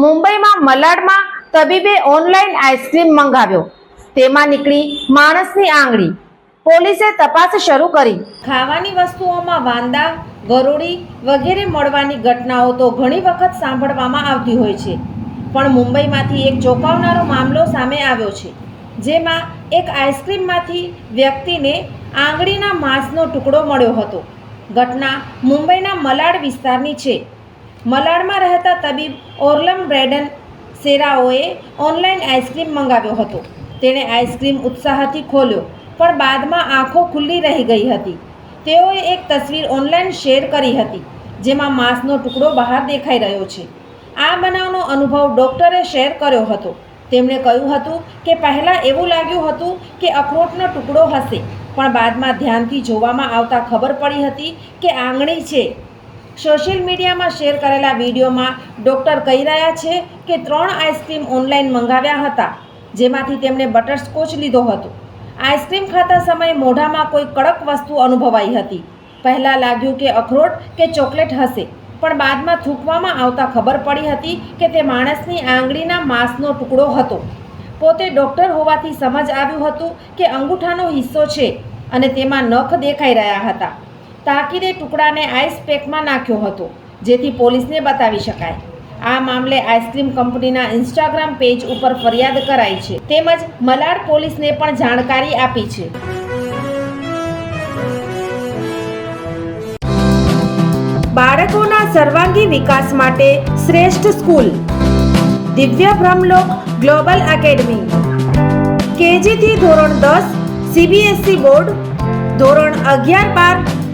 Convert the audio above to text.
મુંબઈમાં મલાડમાં તબીબે online ice cream મંગાવ્યો. તેમાં નીકળી માણસની આંગળી. પોલીસે તપાસ શરૂ કરી. ખાવાની વસ્તુઓમાં વાંદા, ગરોળી વગેરે મળવાની ઘટનાઓ તો ઘણી વખત સાંભળવામાં આવતી હોય છે. પણ મુંબઈમાંથી એક ચોંકાવનારો મામલો સામે આવ્યો છે, જેમાં એક આઈસ્ક્રીમમાંથી વ્યક્તિને આંગળીના માંસનો ટુકડો મળ્યો હતો. ઘટના મુંબઈના મલાડ વિસ્તારની છે. મલાડમાં રહેતા તબીબ ઓર્લમ બ્રેડન સેરાઓએ ઓનલાઈન આઈસ્ક્રીમ મંગાવ્યો હતો. તેણે આઈસ્ક્રીમ ઉત્સાહથી ખોલ્યો, પણ બાદમાં આંખો ખુલ્લી રહી ગઈ હતી. તેઓએ એક તસવીર ઓનલાઈન શેર કરી હતી, જેમાં માંસનો ટુકડો બહાર દેખાઈ રહ્યો છે. આ બનાવનો અનુભવ ડૉક્ટરે શેર કર્યો હતો. તેમણે કહ્યું હતું કે પહેલાં એવું લાગ્યું હતું કે અખરોટનો ટુકડો હશે, પણ બાદમાં ધ્યાનથી જોવામાં આવતા ખબર પડી હતી કે આંગળી છે. સોશિયલ મીડિયામાં શેર કરેલા વિડીયોમાં ડૉક્ટર કહી રહ્યા છે કે ત્રણ આઈસ્ક્રીમ ઓનલાઈન મંગાવ્યા હતા, જેમાંથી તેમણે બટરસ્કોચ લીધો હતો. આઈસ્ક્રીમ ખાતા સમયે મોઢામાં કોઈ કડક વસ્તુ અનુભવાઈ હતી. પહેલાં લાગ્યું કે અખરોટ કે ચોકલેટ હશે, પણ બાદમાં થૂંકવામાં આવતા ખબર પડી હતી કે તે માણસની આંગળીના માંસનો ટુકડો હતો. પોતે ડૉક્ટર હોવાથી સમજ આવ્યું હતું કે અંગૂઠાનો હિસ્સો છે અને તેમાં નખ દેખાઈ રહ્યા હતા. તાકીદે ટુકડાને આઈસ પેકમાં નાખ્યો હતો, જેથી પોલીસને બતાવી શકાય. આ મામલે આઈસ્ક્રીમ કંપનીના ઇન્સ્ટાગ્રામ પેજ ઉપર ફરિયાદ કરાઈ છે. તેમજ મલાડ પોલીસને પણ જાણકારી આપી છે. બાળકોના સર્વાંગી વિકાસ માટે શ્રેષ્ઠ સ્કૂલ. દિવ્ય બ્રહ્મલોક ગ્લોબલ એકેડમી. કેજીથી ધોરણ દસ સીબીએસઈ બોર્ડ, ધોરણ અગિયાર બાર